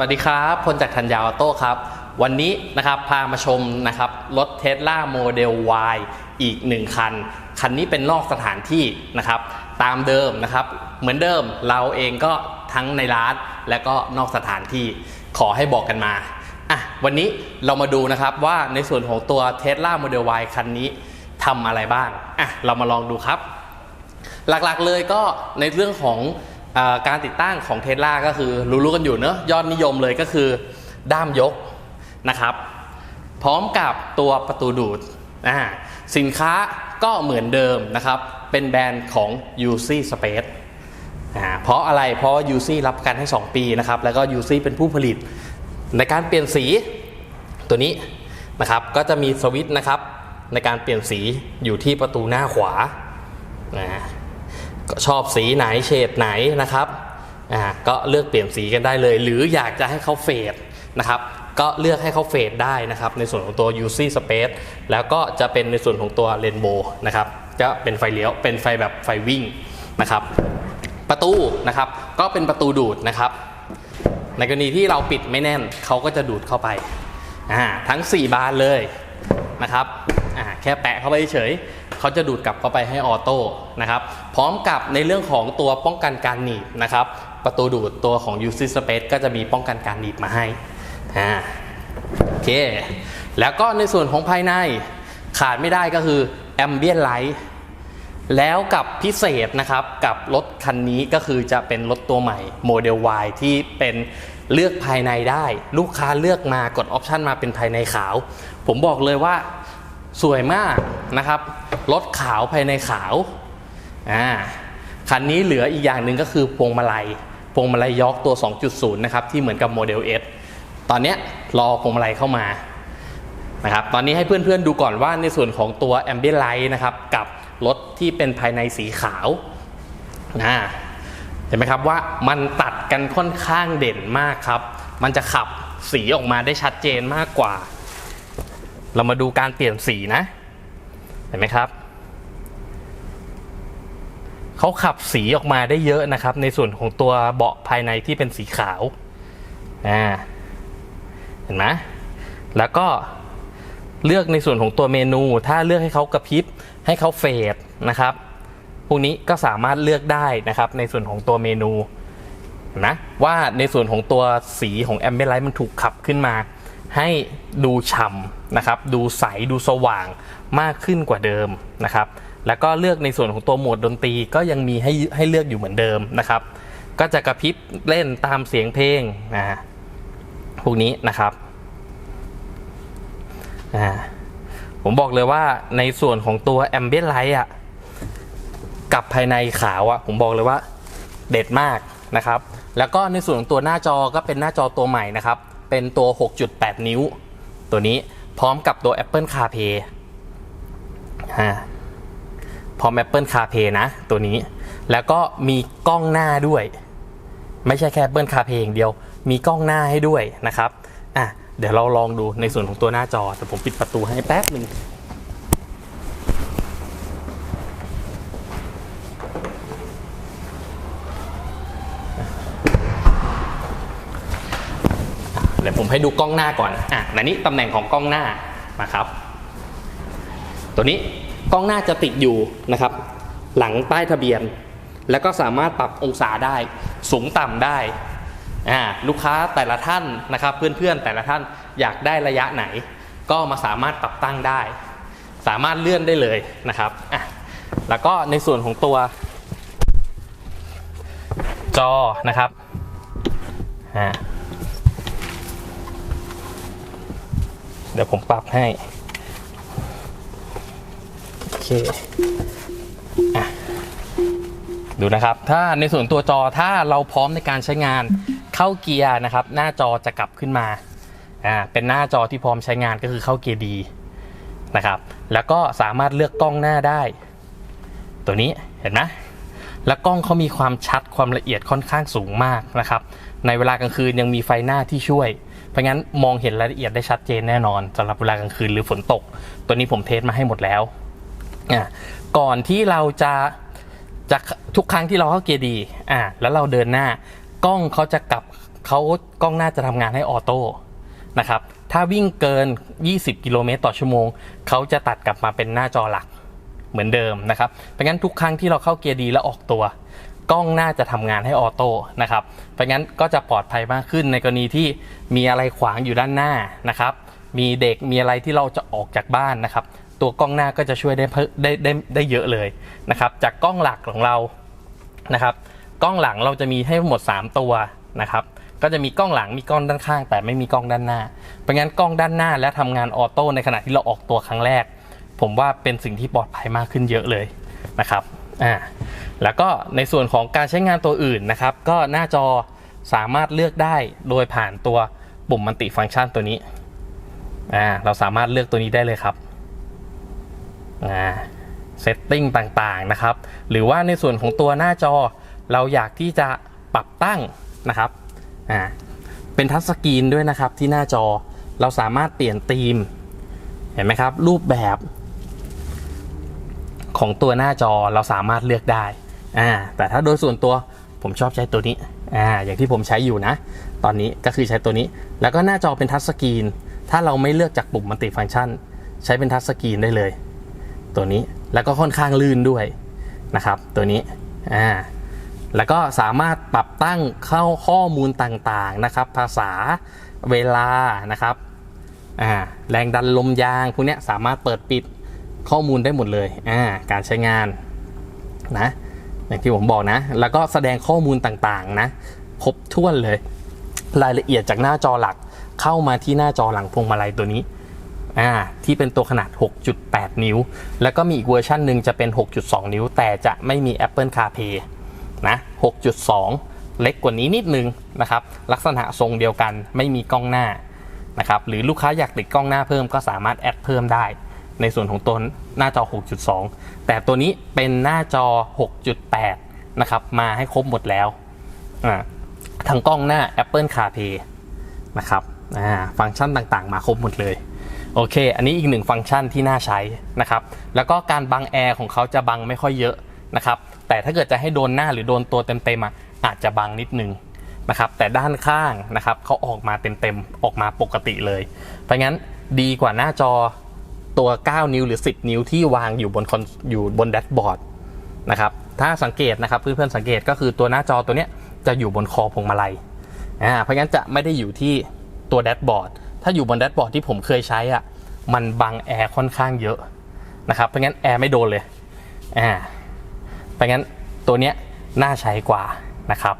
วัสดีครับพลจากธัญญาออโต้ครับ วันนี้นะครับพามาชมนะครับรถเทสลาโมเดล Y อีก 1 คัน คันนี้เป็นนอกสถานที่นะครับ ตามเดิมนะครับ เหมือนเดิมเราเองก็ทั้งในร้านและก็นอกสถานที่ขอให้บอกกันมาอะวันนี้เรามาดูนะครับว่าในส่วนของตัว Tesla Model Y คันนี้ทำอะไรบ้างอะเรามาลองดูครับ หลักๆเลยก็ในเรื่องของ การติดตั้งของเทสลาก็คือรู้ๆกันอยู่เนอะยอดนิยมเลยก็คือด้ามยกนะครับ พร้อมกับตัวประตูดูดอ่าสินค้าก็เหมือนเดิมนะครับ เป็นแบรนด์ของ UC Space อ่าเพราะอะไรเพราะ UC รับประกันให้ 2 ปีนะครับ แล้วก็ UC เป็นผู้ผลิต ในการเปลี่ยนสีตัวนี้นะครับ ก็จะมีสวิตช์นะครับ ในการเปลี่ยนสีอยู่ที่ประตูหน้าขวานะ ชอบสีไหนเฉดไหนนะครับอ่าก็เลือกเปลี่ยนสีกันได้เลย หรืออยากจะให้เขาเฟดนะครับก็เลือกให้เขาเฟดได้นะครับ ในส่วนของตัว UC Space แล้วก็จะเป็นในส่วนของตัว Rainbow นะครับก็เป็นไฟเลี้ยวเป็นไฟแบบไฟวิ่งนะครับ ประตูนะครับก็เป็นประตูดูดนะครับ ในกรณีที่เราปิดไม่แน่นเขาก็จะดูดเข้าไปอ่าทั้ง 4 บานเลยนะครับ อ่าแค่แปะเข้าไปเฉยเขาจะดูดกลับเข้าไปให้ออโต้นะครับพร้อมกับในเรื่องของตัวป้องกันการหนีบนะครับประตูดูดตัวของ UC Space ก็จะมีป้องกันการหนีบมาให้อ่าโอเค แล้วก็ในส่วนของภายในขาดไม่ได้ก็คือ Ambient Light แล้วกับพิเศษนะครับกับรถคันนี้ก็คือจะเป็นรถตัวใหม่โมเดล Y ที่เป็นเลือกภายในได้ ลูกค้าเลือกมากดออปชันมาเป็นภายในขาว ผมบอกเลยว่า สวยมากนะครับ รถขาวภายในขาวอ่าคันนี้เหลืออีกอย่างหนึ่งก็คือพวงมาลัย พวงมาลัยยอกตัว 2.0 นะครับ ที่เหมือนกับโมเดล S ตอนนี้รอพวงมาลัยเข้ามานะครับ ตอนนี้ให้เพื่อนๆดูก่อนว่าในส่วนของตัว Ambient Light นะครับ กับรถที่เป็นภายในสีขาวนะเห็นไหมครับว่ามันตัดกันค่อนข้างเด่นมากครับ มันจะขับสีออกมาได้ชัดเจนมากกว่า เรามาดูการเปลี่ยนสีนะ เห็นไหมครับ เขาขับสีออกมาได้เยอะนะครับ ในส่วนของตัวเบาะภายในที่เป็นสีขาว อ่า เห็นไหมแล้วก็เลือกในส่วนของตัวเมนู ถ้าเลือกให้เขากระพริบ ให้เขาเฟดนะครับ พวกนี้ก็สามารถเลือกได้นะครับ ในส่วนของตัวเมนูนะว่าในส่วนของตัวสีของแอมเบไลท์มันถูกขับขึ้นมา ให้ดูฉ่ำนะครับ ดูใสดูสว่างมากขึ้นกว่าเดิมนะครับ แล้วก็เลือกในส่วนของตัวโหมดดนตรีก็ยังมีให้ให้เลือกอยู่เหมือนเดิมนะครับ ก็จะกระพริบเล่นตามเสียงเพลงนะพวกนี้นะครับอ่าผมบอกเลยว่าในส่วนของตัว Ambient Light อะกับภายในขาวอะผมบอกเลยว่าเด็ดมากนะครับ แล้วก็ในส่วนของตัวหน้าจอก็เป็นหน้าจอตัวใหม่นะครับ เป็นตัว 6.8 นิ้ว ตัวนี้พร้อมกับตัว Apple CarPlay ฮะพร้อม Apple CarPlay นะ ตัวนี้ แล้วก็มีกล้องหน้าด้วย ไม่ใช่แค่ Apple CarPlay อย่างเดียว มีกล้องหน้าให้ด้วยนะครับอะเดี๋ยวเราลองดูในส่วนของตัวหน้าจอแต่ผมปิดประตูให้แป๊บหนึ่ง เดี๋ยว ผมให้ดูกล้องหน้าก่อน อะในนี้ตำแหน่งของกล้องหน้านะครับ ตัวนี้กล้องหน้าจะติดอยู่นะครับ หลังใต้ทะเบียน แล้วก็สามารถปรับองศาได้ สูงต่ำได้อ่าลูกค้าแต่ละท่านนะครับ เพื่อนๆแต่ละท่านอยากได้ระยะไหน ก็มาสามารถปรับตั้งได้ สามารถเลื่อนได้เลยนะครับอะแล้วก็ในส่วนของตัว จอนะครับอ่า เดี๋ยวผมปรับให้ โอเคดูนะครับ ถ้าในส่วนตัวจอถ้าเราพร้อมในการใช้งานเข้าเกียร์นะครับ หน้าจอจะกลับขึ้นมาอ่าเป็นหน้าจอที่พร้อมใช้งานก็คือเข้าเกียร์ดีนะครับ แล้วก็สามารถเลือกกล้องหน้าได้ ตัวนี้เห็นไหม แล้วกล้องเขามีความชัดความละเอียดค่อนข้างสูงมากนะครับ ในเวลากลางคืนยังมีไฟหน้าที่ช่วย เพราะงั้นมองเห็นรายละเอียดได้ชัดเจนแน่นอนสำหรับเวลากลางคืนหรือฝนตก ตัวนี้ผมเทสมาให้หมดแล้วอะก่อนที่เราจะจะทุกครั้งที่เราเข้าเกียร์ดีอ่าแล้วเราเดินหน้ากล้องเขาจะกลับเขากล้องหน้าจะทำงานให้ออโต้นะครับถ้าวิ่งเกิน 20 กิโลเมตรต่อชั่วโมง เขาจะตัดกลับมาเป็นหน้าจอหลัก เหมือนเดิมนะครับเพราะงั้นทุกครั้งที่เราเข้าเกียร์ดีแล้วออกตัว กล้องหน้าจะทำงานให้ออโต้นะครับเพราะงั้นก็จะปลอดภัยมากขึ้นในกรณีที่มีอะไรขวางอยู่ด้านหน้านะครับมีเด็กมีอะไรที่เราจะออกจากบ้านนะครับ ตัวกล้องหน้าก็จะช่วยได้เพิ่มได้ได้ได้เยอะเลยนะครับ จากกล้องหลักของเรานะครับ กล้องหลังเราจะมีให้หมด 3 ตัวนะครับ ก็จะมีกล้องหลังมีกล้องด้านข้าง แต่ไม่มีกล้องด้านหน้าเพราะงั้นกล้องด้านหน้าและทำงานออโต้ในขณะที่เราออกตัวครั้งแรก ผมว่าเป็นสิ่งที่ปลอดภัยมากขึ้นเยอะเลยนะครับอ่าแล้วก็ในส่วนของการใช้งานตัวอื่นนะครับ ก็หน้าจอสามารถเลือกได้โดยผ่านตัวปุ่มมัลติฟังก์ชันตัวนี้อ่าเราสามารถเลือกตัวนี้ได้เลยครับอ่าเซตติ้งต่างๆนะครับ หรือว่าในส่วนของตัวหน้าจอเราอยากที่จะปรับตั้งนะครับอ่าเป็นทัชสกรีนด้วยนะครับที่หน้าจอเราสามารถเปลี่ยนธีม เห็นไหมครับ รูปแบบ ของตัวหน้าจอเราสามารถเลือกได้อ่าแต่ถ้าโดยส่วนตัวผมชอบใช้ตัวนี้อ่าอย่างที่ผมใช้อยู่นะ ตอนนี้ก็คือใช้ตัวนี้ แล้วก็หน้าจอเป็นทัชสกรีน ถ้าเราไม่เลือกจากปุ่มมัลติฟังก์ชัน ใช้เป็นทัชสกรีนได้เลย ตัวนี้แล้วก็ค่อนข้างลื่นด้วยนะครับตัวนี้อ่าแล้วก็สามารถปรับตั้งเข้าข้อมูลต่างๆนะครับ ภาษาเวลานะครับอ่าแรงดันลมยางพวกเนี้ยสามารถเปิดปิด ข้อมูลได้หมดเลยอ่าการใช้งานนะอย่างที่ผมบอกนะ แล้วก็แสดงข้อมูลต่างๆนะครบถ้วนเลย รายละเอียดจากหน้าจอหลักเข้ามาที่หน้าจอหลังพวงมาลัยตัวนี้อ่าที่เป็นตัวขนาด 6.8 นิ้ว แล้วก็มีอีกเวอร์ชันหนึ่งจะเป็น 6.2 นิ้ว แต่จะไม่มี Apple CarPlay นะ 6.2 เล็กกว่านี้นิดนึงนะครับ ลักษณะทรงเดียวกันไม่มีกล้องหน้านะครับ หรือลูกค้าอยากติดกล้องหน้าเพิ่มก็สามารถแอดเพิ่มได้ ในส่วนของตัวหน้าจอ 6.2 แต่ตัวนี้เป็นหน้าจอ 6.8 นะครับ มาให้ครบหมดแล้วอ่าทั้งกล้องหน้า Apple CarPlay นะครับฟังก์ชันต่างๆ มาครบหมดเลย โอเค อันนี้อีกหนึ่งฟังก์ชันที่น่าใช้นะครับ แล้วก็การบังแอร์ของเขาจะบังไม่ค่อยเยอะนะครับ แต่ถ้าเกิดจะให้โดนหน้าหรือโดนตัวเต็มๆอะอาจจะบังนิดนึงนะครับ แต่ด้านข้างนะครับเขาออกมาเต็มๆ ออกมาปกติเลย เพราะงั้นดีกว่าหน้าจอ ตัว 9 นิ้วหรือ 10 นิ้วที่วางอยู่บนคอนอยู่บนแดชบอร์ดนะครับถ้าสังเกตนะครับเพื่อนๆสังเกตก็คือตัวหน้าจอตัวเนี้ยจะอยู่บนคอพวงมาลัยอ่าเพราะงั้นจะไม่ได้อยู่ที่ตัวแดชบอร์ดถ้าอยู่บนแดชบอร์ดที่ผมเคยใช้อะมันบังแอร์ค่อนข้างเยอะนะครับเพราะงั้นแอร์ไม่โดนเลยอ่าเพราะงั้นตัวเนี้ยน่าใช้กว่านะครับ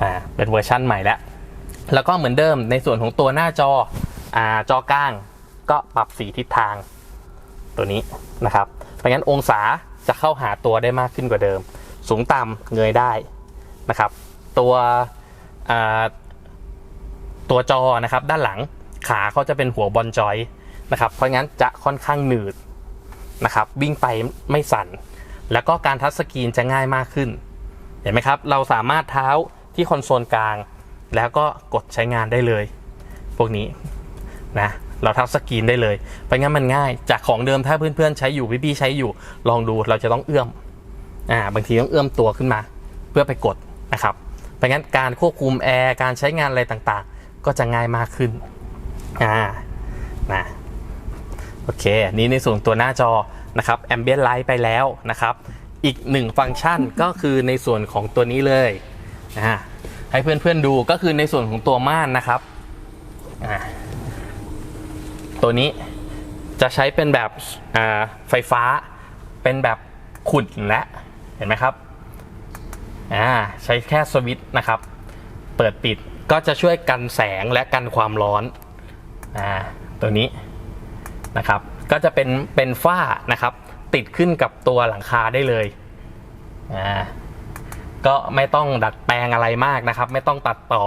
อ่าเป็นเวอร์ชั่นใหม่แล้วแล้วก็เหมือนเดิมในส่วนของตัวหน้าจออ่าจอกลางก็ปรับสีทิศทาง ตัวนี้นะครับเพราะงั้นองศาจะเข้าหาตัวได้มากขึ้นกว่าเดิม สูงต่ำเงยได้นะครับ ตัวตัวจอนะครับด้านหลังขาเขาจะเป็นหัวบอลจอยนะครับเพราะงั้นจะค่อนข้างหนืดนะครับวิ่งไปไม่สั่น แล้วก็การทัชสกรีนจะง่ายมากขึ้น เห็นไหมครับ เราสามารถเท้าที่คอนโซลกลาง แล้วก็กดใช้งานได้เลย พวกนี้นะ เราทัชสกรีนได้เลยเพราะงั้นมันง่าย จากของเดิมถ้าเพื่อนๆใช้อยู่พี่ๆใช้อยู่ ลองดูเราจะต้องเอื้อมอ่าบางทีต้องเอื้อมตัวขึ้นมา เพื่อไปกดนะครับเพราะงั้นการควบคุมแอร์การใช้งานอะไรต่างๆ ก็จะง่ายมากขึ้นอ่านะโอเคนี่ในส่วนตัวหน้าจอนะครับ Ambient Light ไปแล้วนะครับ อีกหนึ่งฟังก์ชันก็คือในส่วนของตัวนี้เลยอ่าให้เพื่อนๆดูก็คือในส่วนของตัวม่านนะครับอ่า ตัวนี้จะใช้เป็นแบบไฟฟ้า เป็นแบบขุดและเห็นไหมครับอ่าใช้แค่สวิตช์นะครับ เปิดปิดก็จะช่วยกันแสงและกันความร้อนอ่าตัวนี้นะครับ ก็จะเป็นเป็นฝ้านะครับ ติดขึ้นกับตัวหลังคาได้เลยอ่าก็ไม่ต้องดัดแปลงอะไรมากนะครับ ไม่ต้องตัดต่อ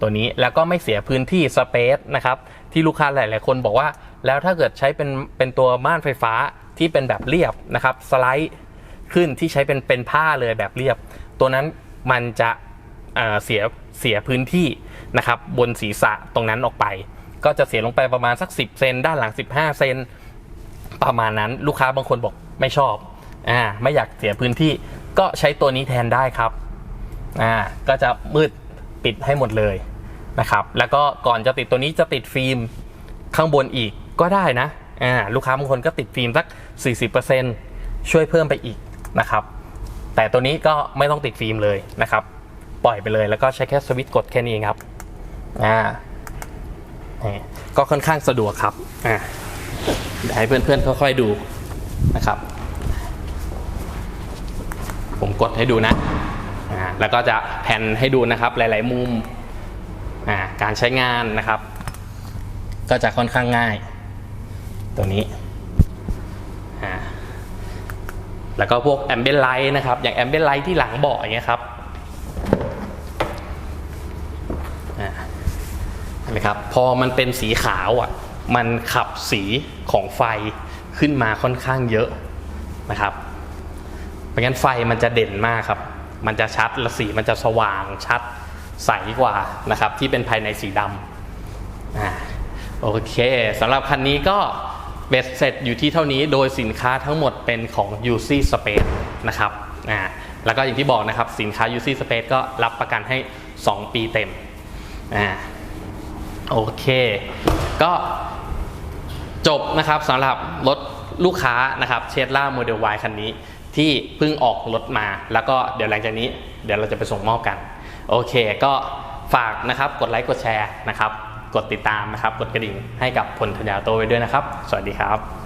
ตัวนี้แล้วก็ไม่เสียพื้นที่สเปซนะครับที่ลูกค้าหลาย ๆ คนบอกว่า แล้วถ้าเกิดใช้เป็นเป็นตัวม่านไฟฟ้าที่เป็นแบบเรียบนะครับสไลด์ขึ้นที่ใช้เป็นเป็นผ้าเลยแบบเรียบ ตัวนั้นมันจะเเสียเสียพื้นที่นะครับบนศีรษะตรงนั้นออกไป ก็จะเสียลงไปประมาณสัก 10 เซนด้านหลัง 15 เซนประมาณนั้นลูกค้าบางคนบอกไม่ชอบอ่าไม่อยากเสียพื้นที่ก็ใช้ตัวนี้แทนได้ครับอ่าก็จะมืด ปิดให้หมดเลยนะครับแล้วก็ก่อนจะติดตัวนี้จะติดฟิล์มข้างบนอีกก็ได้นะอ่าลูกค้าบางคนก็ติดฟิล์มสัก 40%ช่วยเพิ่มไปอีกนะครับแต่ตัวนี้ก็ไม่ต้องติดฟิล์มเลยนะครับ ปล่อยไปเลยแล้วก็ใช้แค่สวิตช์กดแค่นี้เองครับอ่าก็ค่อนข้างสะดวกครับอ่าเดี๋ยวให้เพื่อนๆค่อยๆดูนะครับ ผมกดให้ดูนะ แล้วก็จะแผ่นให้ดูนะครับหลาย ๆ มุมการใช้งานนะครับ ก็จะค่อนข้างง่าย ตัวนี้แล้วก็พวกแอมเบ l ไลท์นะครับ อย่างแอมเบ l ไลท์ที่หลังเบาะอย่างเงี้ยครับเห็นไหมครับ พอมันเป็นสีขาวอะ มันขับสีของไฟขึ้นมาค่อนข้างเยอะนะครับเพราะงั้นไฟมันจะเด่นมากครับ มันจะชัดและสีมันจะสว่างชัดใสกว่านะครับ ที่เป็นภายในสีดำอ่าโอเคสำหรับคันนี้ก็เบ็ดเสร็จอยู่ที่เท่านี้โดยสินค้าทั้งหมดเป็นของ UC Space นะครับอ่าแล้วก็อย่างที่บอกนะครับ สินค้า UC Space ก็รับประกันให้ 2 ปีเต็มอ่าโอเค ก็จบนะครับสำหรับรถลูกค้านะครับเชดล่าโมเดล Y คันนี้ ที่เพิ่งออกรถมา แล้วก็เดี๋ยวหลังจากนี้ เดี๋ยวเราจะไปส่งมอบกัน โอเค ก็ฝากนะครับกดไลค์กดแชร์นะครับ กดติดตามนะครับ กดกระดิ่งให้กับผลธัญญาโตไว้ด้วยนะครับ สวัสดีครับ